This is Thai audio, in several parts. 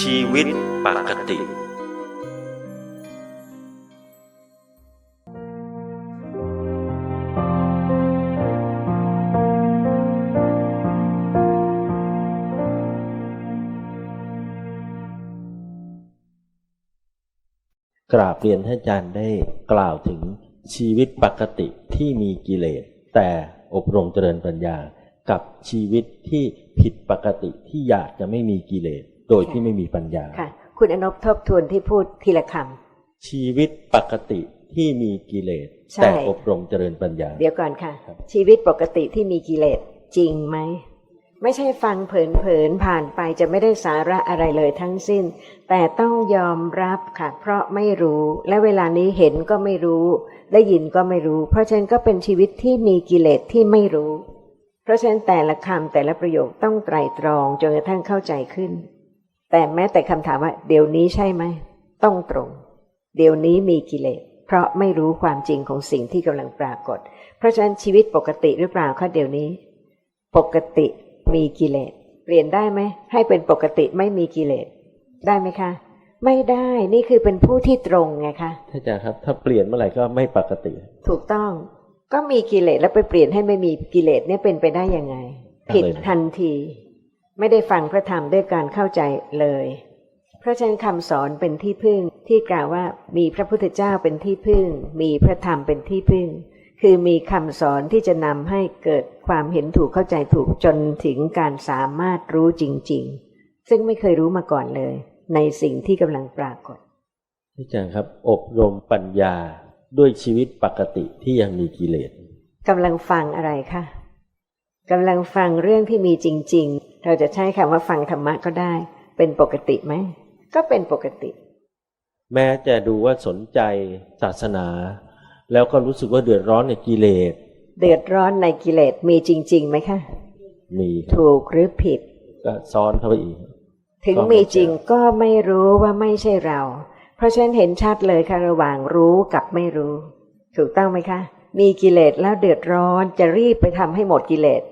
ชีวิตปกติ กราบเรียนท่านอาจารย์ได้กล่าวถึงชีวิตปกติที่มีกิเลส แต่อบรมเจริญปัญญากับชีวิตที่ผิดปกติที่อยากจะไม่มีกิเลส โดยที่ไม่มีปัญญาค่ะ คุณอนบทบทวนที่พูดทีละคชีวิตปกติที่มีกิเลสใช่แต่อบรมเจริญปัญญาำเดี๋ยวก่อนค่ะครับชีวิตปกติที่มีกิเลสจริงไหมไม่ใช่ฟังเผินๆผ่านไปจะไม่ได้สาระอะไรเลยทั้งสิ้น แต่ต้องยอมรับค่ะ เพราะไม่รู้ และเวลานี้เห็นก็ไม่รู้ ได้ยินก็ไม่รู้ เพราะฉะนั้นก็เป็นชีวิตที่มีกิเลสที่ไม่รู้ เพราะฉะนั้นแต่ละคำแต่ละประโยคต้องไตรตรองจนกระทั่งเข้าใจขึ้น แต่แม้แต่คำถามว่า เดี๋ยวนี้ใช่ไหม ต้องตรง เดี๋ยวนี้มีกิเลสเพราะไม่รู้ความจริงของสิ่งที่กำลังปรากฏ เพราะฉะนั้นชีวิตปกติหรือเปล่าคะเดี๋ยวนี้ ปกติมีกิเลสเปลี่ยนได้ไหมให้เป็นปกติไม่มีกิเลสได้ไหมคะ ไม่ได้นี่คือเป็นผู้ที่ตรงไงคะท่านอาจารย์ครับ ถ้าเปลี่ยนเมื่อไหร่ก็ไม่ปกติ ถูกต้อง ก็มีกิเลสแล้วไปเปลี่ยนให้ไม่มีกิเลสเนี่ยเป็นไปได้ยังไง ผิดทันที ไม่ได้ฟังพระธรรมด้วยการเข้าใจเลย เพราะฉะนั้นคำสอนเป็นที่พึ่งที่กล่าวว่ามีพระพุทธเจ้าเป็นที่พึ่ง มีพระธรรมเป็นที่พึ่ง คือมีคำสอนที่จะนำให้เกิดความเห็นถูกเข้าใจถูกจนถึงการสามารถรู้จริง ๆ ซึ่งไม่เคยรู้มาก่อนเลย ในสิ่งที่กำลังปรากฏท่านอาจารย์ครับ อบรมปัญญาด้วยชีวิตปกติที่ยังมีกิเลสกำลังฟังอะไรคะกำลังฟังเรื่องที่มีจริง ๆเราจะใช้คำว่าฟังธรรมะก็ได้ เป็นปกติไหม ก็เป็นปกติ แม้จะดูว่าสนใจศาสนา แล้วก็รู้สึกว่าเดือดร้อนในกิเลส เดือดร้อนในกิเลสมีจริงๆไหมคะ มีครับถูกหรือผิด ก็ซ้อนเข้าไปอีก ถึงก็ไม่มีจริงเจอก็ไม่รู้ว่าไม่ใช่เรา เพราะฉะนั้นเห็นชัดเลยค่ะระหว่างรู้กับไม่รู้ ถูกต้องไหมคะ มีกิเลสแล้วเดือดร้อนจะรีบไปทำให้หมดกิเลส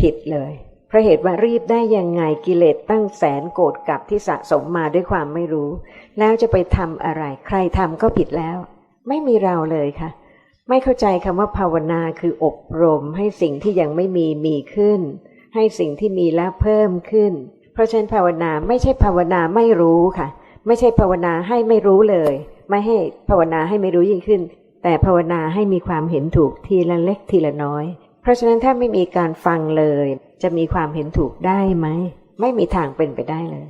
ผิดเลย เพราะเหตุว่ารีบได้ยังไงกิเลสตั้งแสนโกรธกับที่สะสมมาด้วยความไม่รู้ แล้วจะไปทำอะไร ใครทำก็ผิดแล้ว ไม่มีเราเลยค่ะ ไม่เข้าใจคำว่าภาวนาคืออบรมให้สิ่งที่ยังไม่มีมีขึ้น ให้สิ่งที่มีแล้วเพิ่มขึ้น เพราะฉะนั้นภาวนาไม่ใช่ภาวนาไม่รู้ค่ะ ไม่ใช่ภาวนาให้ไม่รู้เลย ไม่ให้ภาวนาให้ไม่รู้ยิ่งขึ้น แต่ภาวนาให้มีความเห็นถูกทีละเล็กทีละน้อย เพราะฉะนั้นถ้าไม่มีการฟังเลย จะมีความเห็นถูกได้ไหม ไม่มีทางเป็นไปได้เลย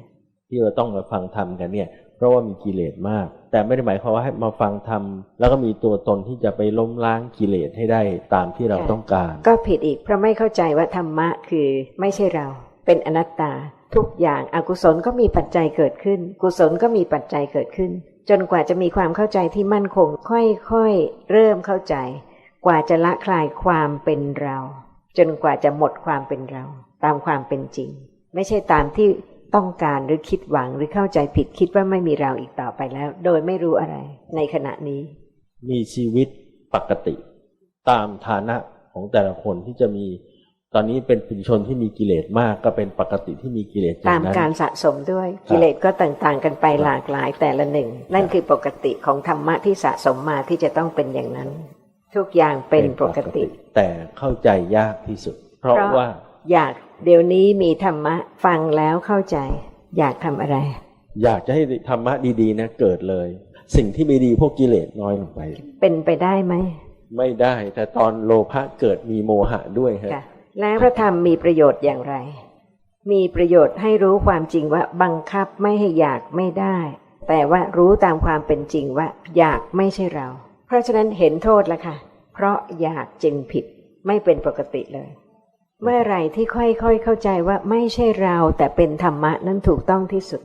ที่เราต้องมาฟังธรรมกันเนี่ยเพราะว่ามีกิเลสมาก แต่ไม่ได้หมายความว่าให้มาฟังธรรมแล้วก็มีตัวตนที่จะไปล้มล้างกิเลสให้ได้ตามที่เราค่ะต้องการ ก็ผิดอีกเพราะไม่เข้าใจว่าธรรมะคือไม่ใช่เรา เป็นอนัตตา ทุกอย่างอากุศลก็มีปัจจัยเกิดขึ้น กุศลก็มีปัจจัยเกิดขึ้น จนกว่าจะมีความเข้าใจที่มั่นคง ค่อยๆ เริ่มเข้าใจ กว่าจะละคลายความเป็นเรา จนกว่าจะหมดความเป็นเรา ตามความเป็นจริง ไม่ใช่ตามที่ต้องการหรือคิดหวังหรือเข้าใจผิดคิดว่าไม่มีเราอีกต่อไปแล้ว โดยไม่รู้อะไร ในขณะนี้ มีชีวิตปกติ ตามฐานะของแต่ละคนที่จะมีตอนนี้เป็นปุถุชนที่มีกิเลสมากก็เป็นปกติที่มีกิเลสอย่ตามงนั้นการสะสมด้วยกิเลสก็ต่างๆ กันไปหลากหลายแต่ละหนึ่ง นั่นคือปกติของธรรมะที่สะสมมาที่จะต้องเป็นอย่างนั้น ทุกอย่างเป็นปกติ แต่เข้าใจยากที่สุดเพราะเพราะว่า อยากเดี๋ยวนี้มีธรรมะฟังแล้วเข้าใจ อยากทำอะไร อยากจะให้ธรรมะดีๆนะเกิดเลย สิ่งที่ไม่ดีพวกกิเลสน้อยลงไป เป็นไปได้ไหม ไม่ได้แต่ตอนโลภะเกิดมีโมหะด้วยฮะค่ะแล้วพระธรรมมีประโยชน์อย่างไร มีประโยชน์ให้รู้ความจริงว่าบังคับไม่ให้อยากไม่ได้ แต่ว่ารู้ตามความเป็นจริงว่า อยากไม่ใช่เรา เพราะฉะนั้นเห็นโทษแล้วค่ะ เพราะอยากจึงผิดไม่เป็นปกติเลย เมื่อไหร่ที่ค่อยๆเข้าใจว่าไม่ใช่เราแต่เป็นธรรมะนั้นถูกต้องที่สุด